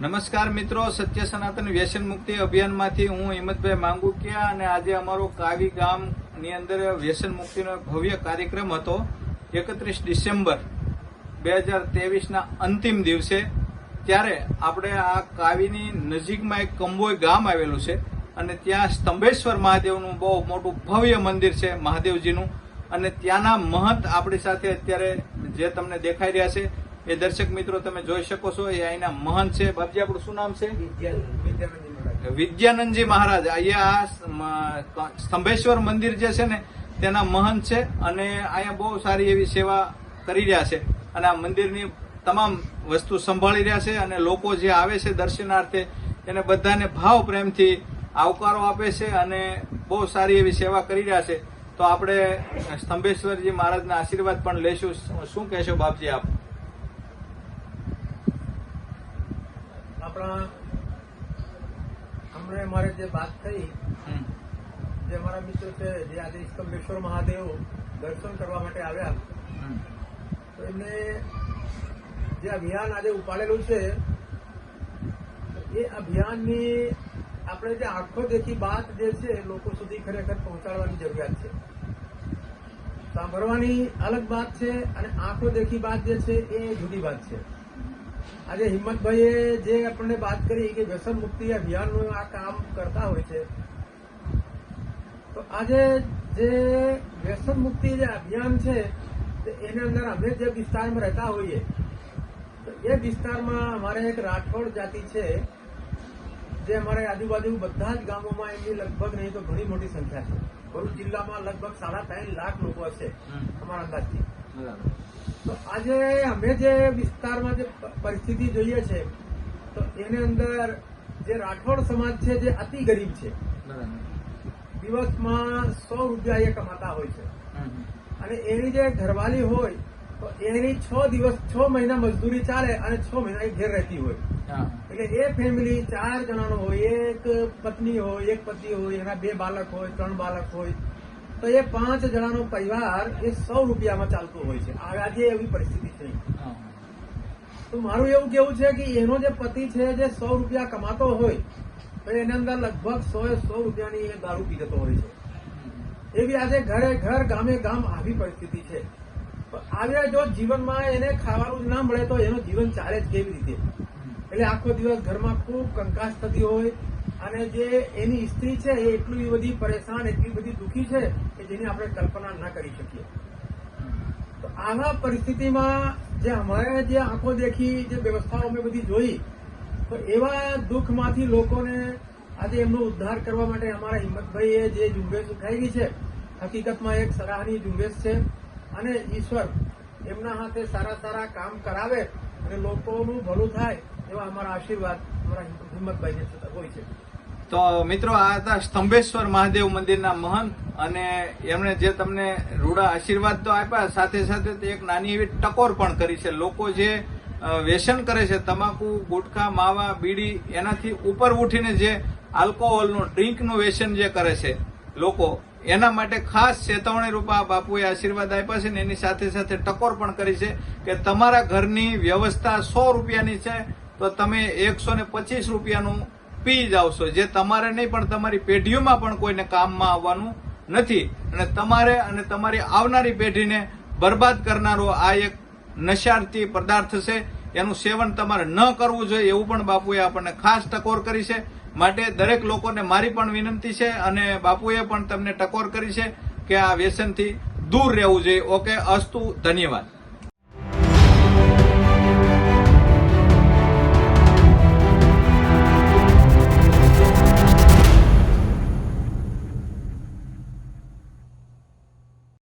નમસ્કાર મિત્રો, સત્ય સનાતન વ્યસન મુક્તિ અભિયાનમાંથી હું હિંમતભાઈ માંગુકિયા અને આજે અમારો કાવી ગામની અંદર વ્યસન મુક્તિનો ભવ્ય કાર્યક્રમ હતો એકત્રીસ ડિસેમ્બર બે હજાર તેવીસના અંતિમ દિવસે. ત્યારે આપણે આ કાવીની નજીકમાં એક કંબોય ગામ આવેલું છે અને ત્યાં સ્તંભેશ્વર મહાદેવનું બહુ મોટું ભવ્ય મંદિર છે મહાદેવજીનું. અને ત્યાંના મહંત આપણી સાથે અત્યારે જે તમને દેખાઈ રહ્યા છે એ દર્શક મિત્રો તમે જોઈ શકો છો એ અહીંના મહંત છે. બાપજી આપણું શું નામ છે? વિદ્યાનંદજી મહારાજ. અહીંયા સ્તંભેશ્વર મંદિર જે છે ને તેના મહંત છે અને અહીંયા બહુ સારી એવી સેવા કરી રહ્યા છે. અને આ મંદિરની તમામ વસ્તુ સંભાળી રહ્યા છે અને લોકો જે આવે છે દર્શનાર્થે એને બધાને ભાવ પ્રેમથી આવકારો આપે છે અને બહુ સારી એવી સેવા કરી રહ્યા છે. તો આપણે સ્તંભેશ્વરજી મહારાજના આશીર્વાદ પણ લેશું શું કહેશો બાપજી આપ? આપણા હમણાં મારે જે વાત થઈ જે મારા મિત્ર છે જે આજે સ્તંભેશ્વર મહાદેવ દર્શન કરવા માટે આવ્યા. તો એમને જે અભિયાન આજે ઉપાડેલું છે એ અભિયાનની આપણે જે આંખો દેખી વાત જે છે લોકો સુધી ખરેખર પહોંચાડવાની જરૂરિયાત છે. સાંભળવાની અલગ વાત છે અને આંખો દેખી વાત જે છે એ જુદી વાત છે. આજે હિંમતભાઈએ જે આપણને વાત કરી કે વ્યસન મુક્તિ અભિયાનનું આ કામ કરતા હોય છે તો આજે જે વ્યસન મુક્તિ જે અભિયાન છે એની અંદર અમે જે વિસ્તારમાં રહેતા હોઈએ તો એ વિસ્તારમાં અમારે એક રાઠોડ જાતિ છે જે અમારે આજુબાજુ બધા જ ગામોમાં એમની લગભગ નહીં તો ઘણી મોટી સંખ્યા છે. ભરૂચ જિલ્લામાં લગભગ સાડા ત્રણ લાખ લોકો હશે અમારા અંદાજથી. તો આજે અમે જે વિસ્તારમાં જે પરિસ્થિતિ જોઈએ છે તો એની અંદર જે રાઠોડ સમાજ છે જે અતિ ગરીબ છે. દિવસમાં સો રૂપિયા એ કમાતા હોય છે. અને એની જે ઘરવાલી હોય તો એની છ દિવસ છ મહિના મજદૂરી ચાલે અને છ મહિના એ ઘેર રહેતી હોય. એટલે એ ફેમિલી ચાર જણાનો હોય એક પત્ની હોય એક પતિ હોય એના બે બાળક હોય ત્રણ બાળક હોય. તો એ પાંચ જણાનો પરિવાર એ સો રૂપિયામાં ચાલતો હોય છે. આજે એવી પરિસ્થિતિ છે તો મારું એવું કેવું છે કે એનો જે પતિ છે જે સો રૂપિયા કમાતો હોય તો એની અંદર લગભગ સો એ સો રૂપિયાની એ દારૂ પી જતો હોય છે. એવી આજે ઘરે ઘર ગામે ગામ આવી પરિસ્થિતિ છે. આવ્યા જો જીવનમાં એને ખાવાનું જ ના મળે તો એનું જીવન ચાલે જ કેવી રીતે? એટલે આખો દિવસ ઘરમાં ખૂબ કંકાસ થતી હોય અને જે એની સ્ત્રી છે એ એટલી બધી પરેશાન, એટલી બધી દુઃખી છે કે જેની આપણે કલ્પના ના કરી શકીએ. તો આવા પરિસ્થિતિમાં જે અમારે જે આંખો દેખી, જે વ્યવસ્થાઓ અમે બધી જોઈ, તો એવા દુઃખમાંથી લોકોને આજે એમનો ઉદ્ધાર કરવા માટે અમારા હિંમતભાઈએ જે ઝુંબેશ ઉઠાવી છે, હકીકતમાં એક સરાહનીય ઝુંબેશ છે અને ઈશ્વર એમના હાથે સારા સારા કામ કરાવે અને લોકોનું ભલું થાય. એવા અમારા આશીર્વાદ, અમારા હિંમતભાઈને હોય છે. તો મિત્રો, આ હતા સ્તંભેશ્વર મહાદેવ મંદિરના મહંત અને એમણે જે તમને રૂડા આશીર્વાદ તો આપ્યા, સાથે સાથે એક નાની એવી ટકોર પણ કરી છે. લોકો જે વ્યસન કરે છે, તમાકુ, ગુટખા, માવા, બીડી, એનાથી ઉપર ઉઠીને જે આલ્કોહોલનું, ડ્રિંકનું વ્યસન જે કરે છે, લોકો, એના માટે ખાસ ચેતવણી રૂપા બાપુએ આશીર્વાદ આપ્યા છે ને એની સાથે સાથે ટકોર પણ કરી છે કે તમારા ઘરની વ્યવસ્થા સો રૂપિયાની છે તો તમે એકસો ને પચીસ રૂપિયાનું પી જાવ છો જે તમારે નહીં, પણ તમારી પેઢીઓમાં પણ કોઈને કામમાં આવવાનું નથી. અને તમારે અને તમારી આવનારી પેઢીને બરબાદ કરનારો આ એક નશાર્થી પદાર્થ છે. એનું સેવન તમારે ન કરવું જોઈએ એવું પણ બાપુએ આપણને ખાસ ટકોર કરી છે. માટે દરેક લોકોને મારી પણ વિનંતી છે અને બાપુએ પણ તમને ટકોર કરી છે કે આ વ્યસનથી દૂર રહેવું જોઈએ. ઓકે, અસ્તુ, ધન્યવાદ.